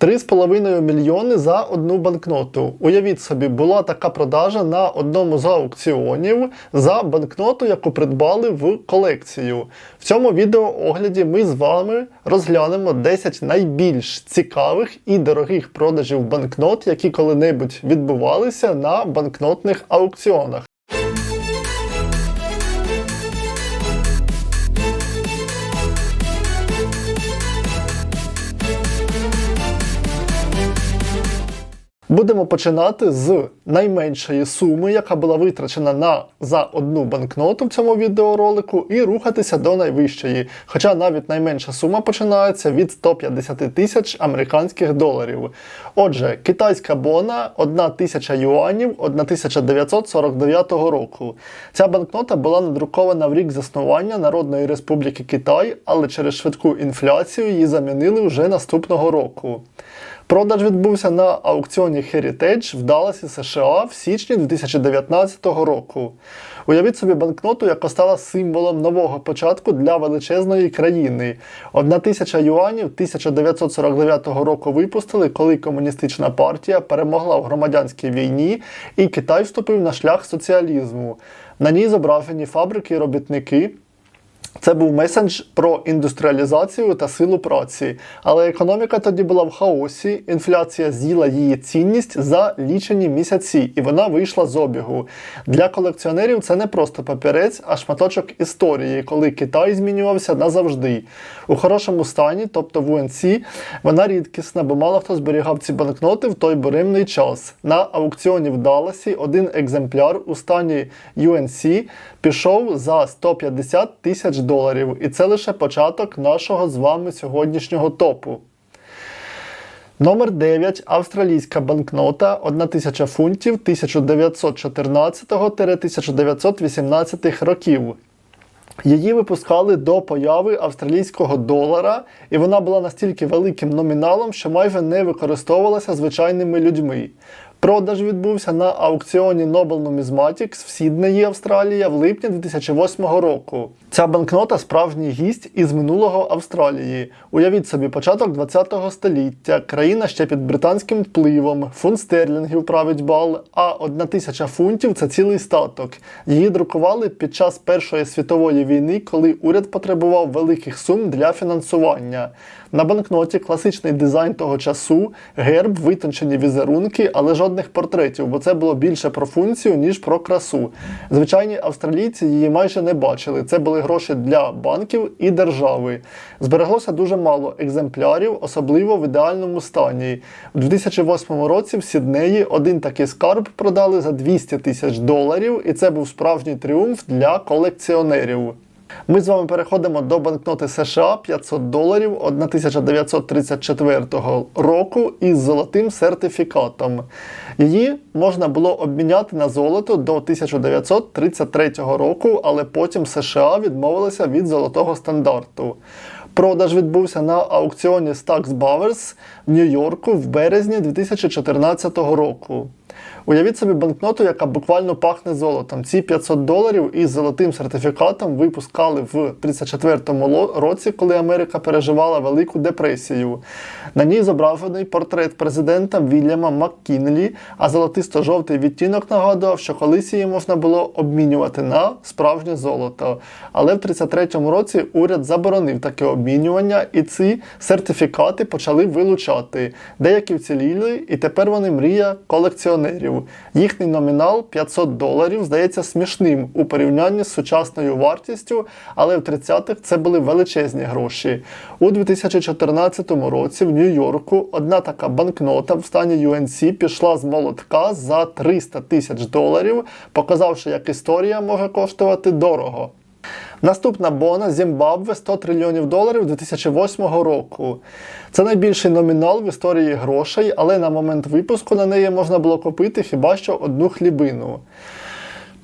3,5 мільйони за одну банкноту. Уявіть собі, була така продажа на одному з аукціонів за банкноту, яку придбали в колекцію. В цьому відеоогляді ми з вами розглянемо 10 найбільш цікавих і дорогих продажів банкнот, які коли-небудь відбувалися на банкнотних аукціонах. Будемо починати з найменшої суми, яка була витрачена на за одну банкноту в цьому відеоролику, і рухатися до найвищої. Хоча навіть найменша сума починається від 150 тисяч американських доларів. Отже, китайська бона 1 тисяча юанів 1949 року. Ця банкнота була надрукована в рік заснування Народної Республіки Китай, але через швидку інфляцію її замінили вже наступного року. Продаж відбувся на аукціоні Heritage в Далласі, США в січні 2019 року. Уявіть собі банкноту, яка стала символом нового початку для величезної країни. Одна тисяча юанів 1949 року випустили, коли комуністична партія перемогла в громадянській війні і Китай вступив на шлях соціалізму. На ній зображені фабрики і робітники. Це був месендж про індустріалізацію та силу праці, але економіка тоді була в хаосі, інфляція з'їла її цінність за лічені місяці, і вона вийшла з обігу. Для колекціонерів це не просто папірець, а шматочок історії, коли Китай змінювався назавжди. У хорошому стані, тобто в УНЦ, вона рідкісна, бо мало хто зберігав ці банкноти в той буремний час. На аукціоні в Далласі один екземпляр у стані UNC пішов за 150 тисяч доларів. І це лише початок нашого з вами сьогоднішнього топу. Номер 9. Австралійська банкнота 1000 фунтів 1914-1918 років. Її випускали до появи австралійського долара, і вона була настільки великим номіналом, що майже не використовувалася звичайними людьми. Продаж відбувся на аукціоні Nobel Numismatics в Сіднеї, Австралія, в липні 2008 року. Ця банкнота справжній гість із минулого Австралії. Уявіть собі, початок 20 століття, країна ще під британським впливом, фунт стерлінгів править бал, а одна тисяча фунтів це цілий статок. Її друкували під час Першої світової війни, коли уряд потребував великих сум для фінансування. На банкноті класичний дизайн того часу, герб, витончені візерунки, але жодних портретів, бо це було більше про функцію, ніж про красу. Звичайні австралійці її майже не бачили. Це були гроші для банків і держави. Збереглося дуже мало екземплярів, особливо в ідеальному стані. У 2008 році в Сіднеї один такий скарб продали за 200 тисяч доларів, і це був справжній тріумф для колекціонерів. Ми з вами переходимо до банкноти США 500 доларів 1934 року із золотим сертифікатом. Її можна було обміняти на золото до 1933 року, але потім США відмовилися від золотого стандарту. Продаж відбувся на аукціоні Stax Bowers в Нью-Йорку в березні 2014 року. Уявіть собі банкноту, яка буквально пахне золотом. Ці 500 доларів із золотим сертифікатом випускали в 1934 році, коли Америка переживала Велику депресію. На ній зображений портрет президента Вільяма Маккінлі, а золотисто-жовтий відтінок нагадував, що колись її можна було обмінювати на справжнє золото. Але в 1933 році уряд заборонив таке обмінювання, і ці сертифікати почали вилучати. Деякі вціліли, і тепер вони мрія колекціонерів. Їхній номінал 500 доларів здається смішним у порівнянні з сучасною вартістю, але в 30-х це були величезні гроші. У 2014 році в Нью-Йорку одна така банкнота в стані UNC пішла з молотка за 300 тисяч доларів, показавши, як історія може коштувати дорого. Наступна бона Зімбабве 100 трильйонів доларів 2008 року. Це найбільший номінал в історії грошей, але на момент випуску на неї можна було купити хіба що одну хлібину.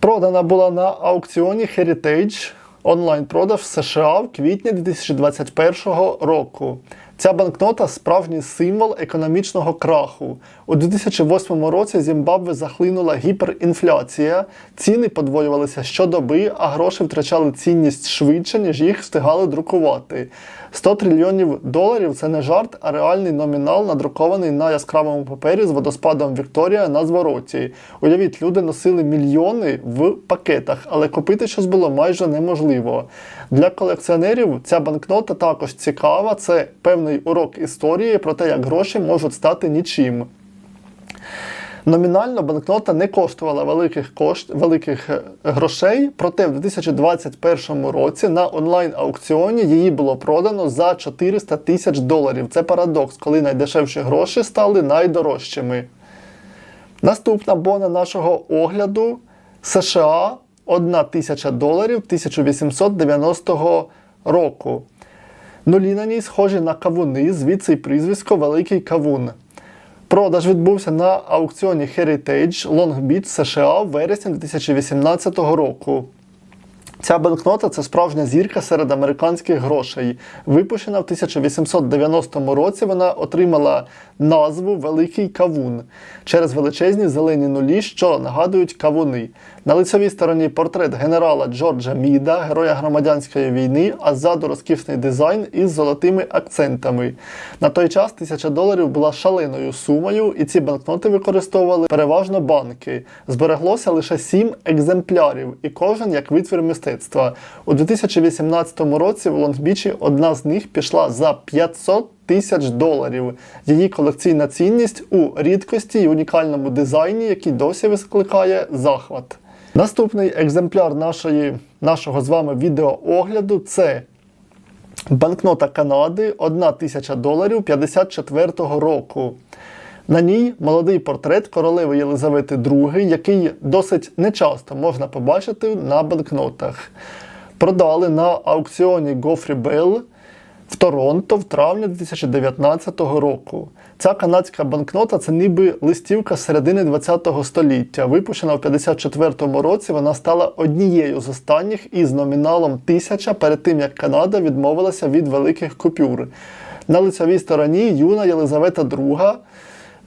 Продана була на аукціоні Heritage онлайн-продаж США в квітні 2021 року. Ця банкнота справжній символ економічного краху. У 2008 році Зімбабве захлинула гіперінфляція, ціни подвоювалися щодоби, а гроші втрачали цінність швидше, ніж їх встигали друкувати. 100 трильйонів доларів це не жарт, а реальний номінал, надрукований на яскравому папері з водоспадом Вікторія на звороті. Уявіть, люди носили мільйони в пакетах, але купити щось було майже неможливо. Для колекціонерів ця банкнота також цікава. Це певний урок історії про те, як гроші можуть стати нічим. Номінально банкнота не коштувала великих кошт, великих е, грошей, проте в 2021 році на онлайн-аукціоні її було продано за 400 тисяч доларів. Це парадокс, коли найдешевші гроші стали найдорожчими. Наступна бона нашого огляду США 1 тисяча доларів 1890 року. Нулі на ній схожі на кавуни, звідси й прізвисько Великий Кавун. Продаж відбувся на аукціоні Heritage Long Beach, США в вересні 2018 року. Ця банкнота це справжня зірка серед американських грошей. Випущена в 1890 році, вона отримала назву Великий Кавун через величезні зелені нулі, що нагадують кавуни. На лицевій стороні портрет генерала Джорджа Міда, героя громадянської війни, а ззаду розкішний дизайн із золотими акцентами. На той час тисяча доларів була шаленою сумою, і ці банкноти використовували переважно банки. Збереглося лише сім екземплярів, і кожен як витвір мистецтва. У 2018 році в Лонгбічі одна з них пішла за 500 тисяч доларів. Її колекційна цінність у рідкості і унікальному дизайні, який досі викликає захват. Наступний екземпляр нашої, нашого з вами відеоогляду це банкнота Канади 1 тисяча доларів 54-го року. На ній молодий портрет королеви Єлизавети II, який досить нечасто можна побачити на банкнотах. Продали на аукціоні Гофрі Белл в Торонто в травні 2019 року. Ця канадська банкнота це ніби листівка середини ХХ століття. Випущена в 54-му році, вона стала однією з останніх із номіналом 1000 перед тим як Канада відмовилася від великих купюр. На лицевій стороні юна Єлизавета II.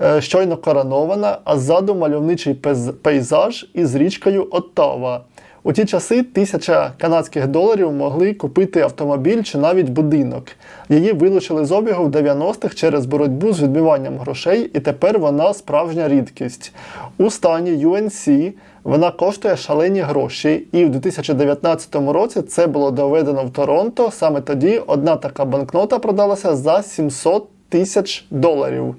Е, Щойно коронована, а ззаду мальовничий пейз- пейзаж із річкою Оттава. У ті часи тисяча канадських доларів могли купити автомобіль чи навіть будинок. Її вилучили з обігу в 90-х через боротьбу з відмиванням грошей, і тепер вона справжня рідкість. У стані UNC вона коштує шалені гроші, і в 2019 році це було доведено в Торонто. Саме тоді одна така банкнота продалася за 700 тисяч доларів.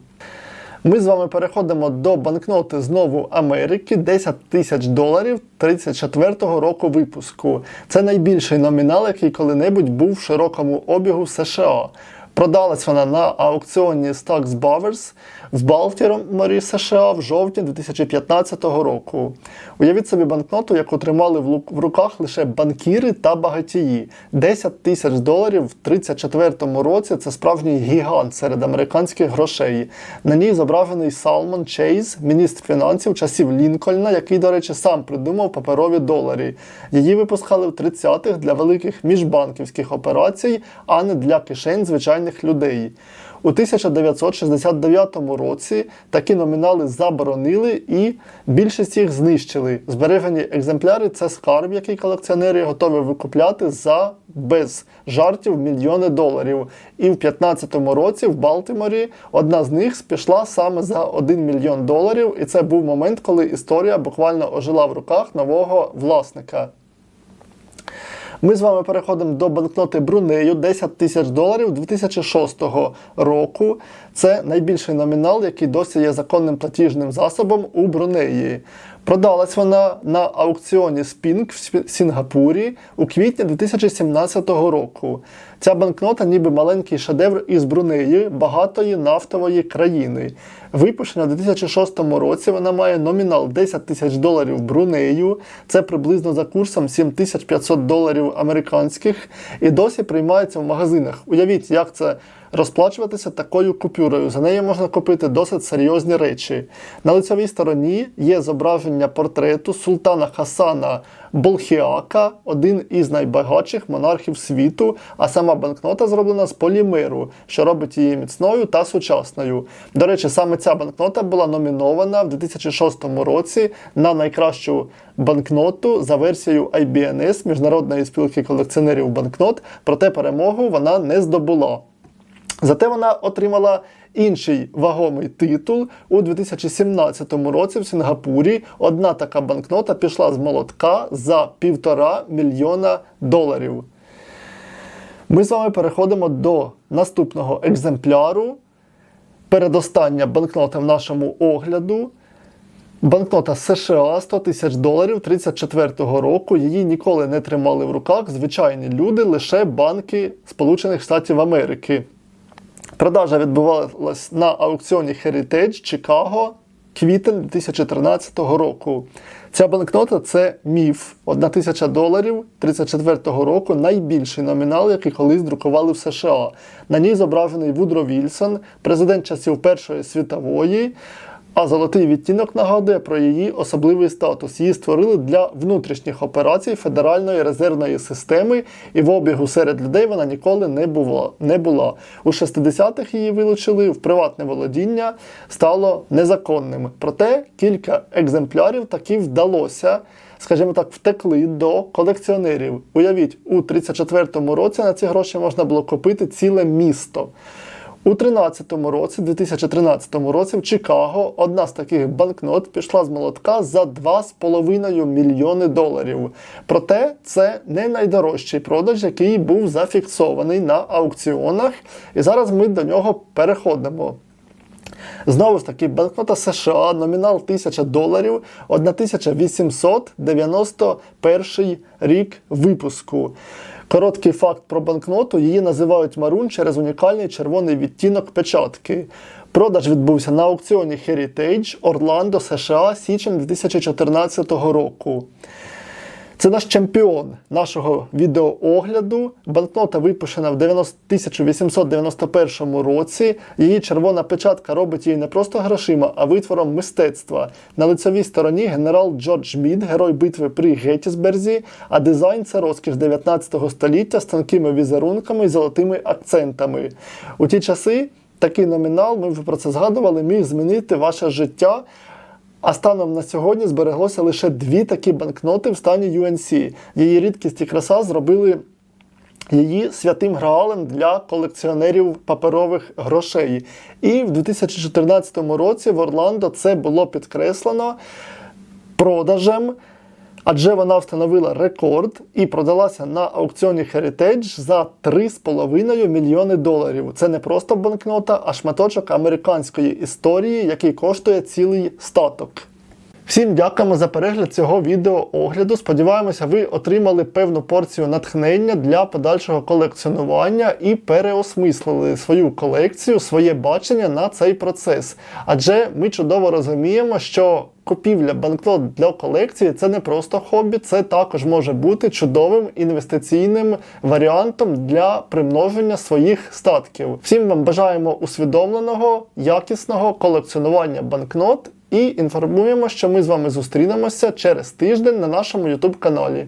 Ми з вами переходимо до банкноти знову Америки 10 тисяч доларів 34-го року випуску. Це найбільший номінал, який коли-небудь був в широкому обігу США. Продалась вона на аукціоні Stocks Bowers в Балтіморі, США в жовтні 2015 року. Уявіть собі банкноту, яку тримали в руках лише банкіри та багатії. 10 тисяч доларів в 34 році це справжній гігант серед американських грошей. На ній зображений Салмон Чейз, міністр фінансів часів Лінкольна, який, до речі, сам придумав паперові долари. Її випускали в 30-х для великих міжбанківських операцій, а не для кишень звичайних людей. У 1969 році такі номінали заборонили і більшість їх знищили. Збережені екземпляри це скарб, який колекціонери готові викупляти за без жартів мільйони доларів. І в 2015 році в Балтиморі одна з них пішла саме за 1 мільйон доларів. І це був момент, коли історія буквально ожила в руках нового власника. Ми з вами переходимо до банкноти Брунею 10 тисяч доларів 2006 року. Це найбільший номінал, який досі є законним платіжним засобом у Брунеї. Продалась вона на аукціоні Spink в Сінгапурі у квітні 2017 року. Ця банкнота ніби маленький шедевр із Брунеї, багатої нафтової країни. Випущена у 2006 році, вона має номінал 10 тисяч доларів Брунею. Це приблизно за курсом 7500 доларів американських і досі приймається в магазинах. Уявіть, як це розплачуватися такою купюрою. За нею можна купити досить серйозні речі. На лицевій стороні є зображення портрету султана Хасана Болхіака, один із найбагатших монархів світу, а сама банкнота зроблена з полімеру, що робить її міцною та сучасною. До речі, саме ця банкнота була номінована в 2006 році на найкращу банкноту за версією IBNS Міжнародної спілки колекціонерів банкнот, проте перемогу вона не здобула. Зате вона отримала інший вагомий титул у 2017 році в Сінгапурі. Одна така банкнота пішла з молотка за півтора мільйона доларів. Ми з вами переходимо до наступного екземпляру. Передостання банкнота в нашому огляду. Банкнота США 100 тисяч доларів 34-го року. Її ніколи не тримали в руках звичайні люди, лише банки Сполучених Штатів Америки. Продажа відбувалась на аукціоні Heritage Чикаго квітень 2013 року. Ця банкнота це міф. Одна тисяча доларів 34-го року найбільший номінал, який колись друкували в США. На ній зображений Вудро Вільсон, президент часів Першої світової. А золотий відтінок нагадує про її особливий статус. Її створили для внутрішніх операцій Федеральної резервної системи, і в обігу серед людей вона ніколи не була. Не була. У 60-х її вилучили в приватне володіння, стало незаконним. Проте кілька екземплярів таки вдалося. Скажімо так, втекли до колекціонерів. Уявіть, у 34-му році на ці гроші можна було купити ціле місто. У 2013 році, 2013 році в Чикаго одна з таких банкнот пішла з молотка за 2,5 мільйони доларів. Проте це не найдорожчий продаж, який був зафіксований на аукціонах. І зараз ми до нього переходимо. Знову ж таки, банкнота США, номінал 1000 доларів, 1891 рік випуску. Короткий факт про банкноту: її називають марун через унікальний червоний відтінок печатки. Продаж відбувся на аукціоні Heritage Орландо, США, січень 2014 року. Це наш чемпіон нашого відеоогляду. Банкнота випущена в 1891 році. Її червона печатка робить її не просто грошима, а витвором мистецтва. На лицевій стороні генерал Джордж Мід, герой битви при Геттісберзі, а дизайн це розкіш 19 століття з тонкими візерунками і золотими акцентами. У ті часи такий номінал, ми вже про це згадували, міг змінити ваше життя. А станом на сьогодні збереглося лише дві такі банкноти в стані UNC. Її рідкість і краса зробили її святим граалем для колекціонерів паперових грошей. І в 2014 році в Орландо це було підкреслено продажем. Адже вона встановила рекорд і продалася на аукціоні Heritage за 3,5 мільйони доларів. Це не просто банкнота, а шматочок американської історії, який коштує цілий статок. Всім дякуємо за перегляд цього відеоогляду. Сподіваємося, ви отримали певну порцію натхнення для подальшого колекціонування і переосмислили свою колекцію, своє бачення на цей процес. Адже ми чудово розуміємо, що купівля банкнот для колекції це не просто хобі, це також може бути чудовим інвестиційним варіантом для примноження своїх статків. Всім вам бажаємо усвідомленого, якісного колекціонування банкнот і інформуємо, що ми з вами зустрінемося через тиждень на нашому YouTube каналі.